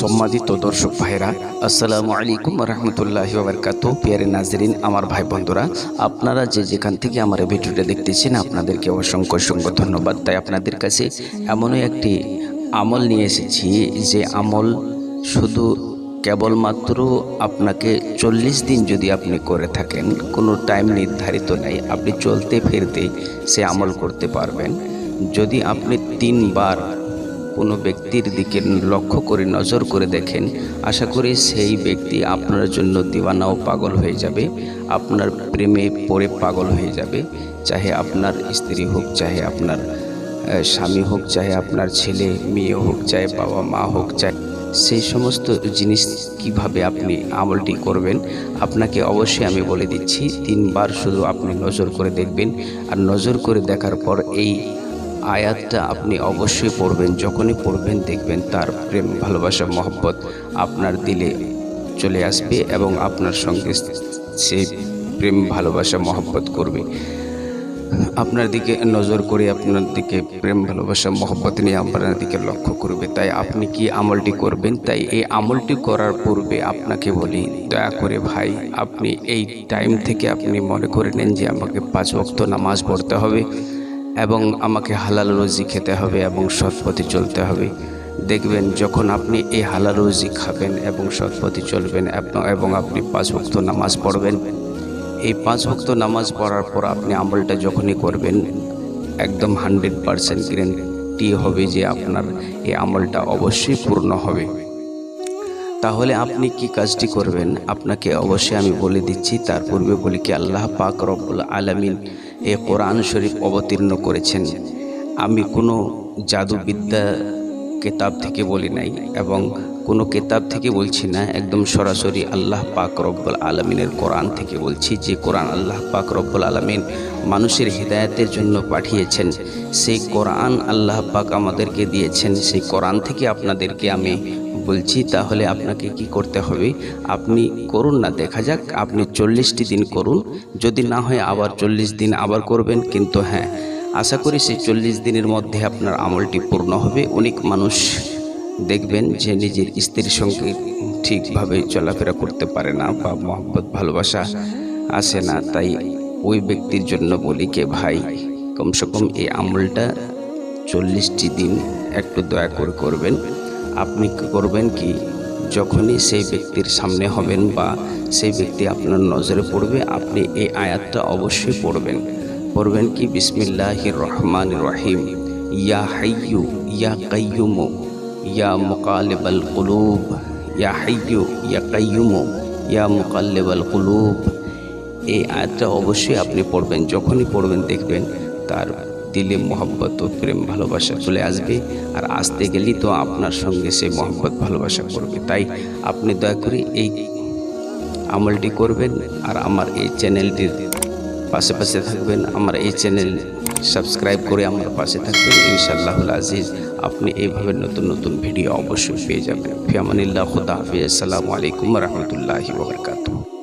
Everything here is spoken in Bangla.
সম্মানিত দর্শক ভাইরা, আসসালামু আলাইকুম রহমতুল্লাহি ওবরকাত পিয়ারে নাজরিন, আমার ভাই বন্ধুরা, আপনারা যে যেখান থেকে আমার ভিডিওটা দেখতেছেন, আপনাদেরকে অসংখ্য অসংখ্য ধন্যবাদ। তাই আপনাদের কাছে এমনই একটি আমল নিয়ে এসেছি যে আমল শুধু কেবলমাত্র আপনাকে চল্লিশ দিন যদি আপনি করে থাকেন, কোনো টাইম নির্ধারিত নেই। আপনি চলতে ফিরতে সে আমল করতে পারবেন। যদি আপনি তিনবার কোনো ব্যক্তির দিকে লক্ষ্য করে নজর করে দেখেন, আশা করি সেই ব্যক্তি আপনার জন্য দিওয়ানা ও পাগল হয়ে যাবে, আপনার প্রেমে পড়ে পাগল হয়ে যাবে, চাহে আপনার স্ত্রী হোক, চাহে আপনার স্বামী হোক, চাহে আপনার ছেলে, মেয়ে হোক, চাহে বাবা মা হোক, চাহে সেই সমস্ত জিনিস কীভাবে আপনি আমলটি করবেন, আপনাকে অবশ্যই আমি বলে দিচ্ছি, তিনবার শুধু আপনি নজর করে দেখবেন, আর নজর করে দেখার পর এই আয়াতটা আপনি অবশ্যই পড়বেন, যখনই পড়বেন দেখবেন তার প্রেম, ভালোবাসা, মহব্বত আপনার দিলে চলে আসবে এবং আপনার সঙ্গে সে প্রেম, ভালোবাসা, মহব্বত করবে। আপনার দিকে নজর করে আপনার দিকে প্রেম, ভালোবাসা, মহব্বত নিয়ে আপনার দিকে লক্ষ্য করবে। তাই আপনি কি আমলটি করবেন? তাই এই আমলটি করার পূর্বে আপনাকে বলি, দয়া করে ভাই, আপনি এই টাইম থেকে আপনি মনে করে নেন যে আমাকে পাঁচ ওয়াক্ত নামাজ পড়তে হবে। এবং আমাকে হালাল রুজি খেতে হবে এবং সৎ পথে চলতে হবে। দেখবেন, যখন আপনি এই হালাল রুজি খাবেন এবং সৎ পথে চলবেন এবং- আপনি পাঁচ ভক্ত নামাজ পড়বেন, এই পাঁচ ভক্ত নামাজ পড়ার পর আপনি আমলটা যখনই করবেন, একদম হান্ড্রেড পারসেন্ট গ্যারেন্টি হবে যে আপনার এই আমলটা অবশ্যই পূর্ণ হবে। তাহলে আপনি কি কাজটি করবেন? আপনাকে অবশ্যই আমি বলে দিচ্ছি, তার পূর্বে বলি কি, আল্লাহ পাক রব্বুল আলামিন এ কোরআন শরীফ অবতীর্ণ করেছেন। আমি কোনো জাদুবিদ্যা কেতাব থেকে বলি নাই এবং কোনো কেতাব থেকে বলছি না, একদম সরাসরি আল্লাহ পাক রব্বুল আলমিনের কোরআন থেকে বলছি, যে কোরআন আল্লাহ পাক রব্বুল আলমিন মানুষের হৃদায়তের জন্য পাঠিয়েছেন, সেই কোরআন আল্লাহ পাক আমাদেরকে দিয়েছেন, সেই কোরআন থেকে আপনাদেরকে আমি বলছি, তাহলে আপনাকে কি করতে হবে? আপনি করুন না, দেখা যাক, আপনি চল্লিশটি দিন করুন, যদি না হয় আবার চল্লিশ দিন আবার করবেন, কিন্তু হ্যাঁ আশা করি সেই চল্লিশ দিনের মধ্যে আপনার আমলটি পূর্ণ হবে, অনেক মানুষ দেখবেন যে নিজের স্ত্রীর সঙ্গে ঠিকভাবে চলাফেরা করতে পারে না বা মহব্বত, ভালোবাসা আসে না। তাই ওই ব্যক্তির জন্য বলি কে, ভাই, কমসে কম এই আমলটা চল্লিশটি দিন একটু দয়া করে করবেন। আপনি করবেন কি, যখনই সেই ব্যক্তির সামনে হবেন বা সেই ব্যক্তি আপনার নজরে পড়বে, আপনি এই আয়াতটা অবশ্যই পড়বেন। পড়বেন কি, বিসমিল্লাহির রহমান রহিম। ইয়া হাইয়ু, ইয়া কাইয়ুমু। ইয়া মুকালিবাল কুলুব, ইয়া হাইয়ু ইয়া কাইয়ুমু ইয়া মুকাল্লিবাল কুলুব। এই আয়াতটা অবশ্যই আপনি পড়বেন, যখনই পড়বেন দেখবেন তার দিলে মোহব্বত ও প্রেম ভালোবাসা চলে আসবে, আর আসতে গেলেই তো আপনার সঙ্গে সে মোহব্বত ভালোবাসা করবে। তাই আপনি দয়া করে এই আমলটি করবেন, আর আমার এই চ্যানেলটির পাশে পাশে থাকবেন। আমার এই চ্যানেল সাবস্ক্রাইব করে আমার পাশে থাকবেন। ইনশাআল্লাহুল আজিজ, আপনি এইভাবে নতুন নতুন ভিডিও অবশ্যই পেয়ে যাবেন। ফিয়ামানিল্লাহ খুদা হাফিজ। আসসালামু আলাইকুম রহমতুল্লাহি ওবরকাতুহ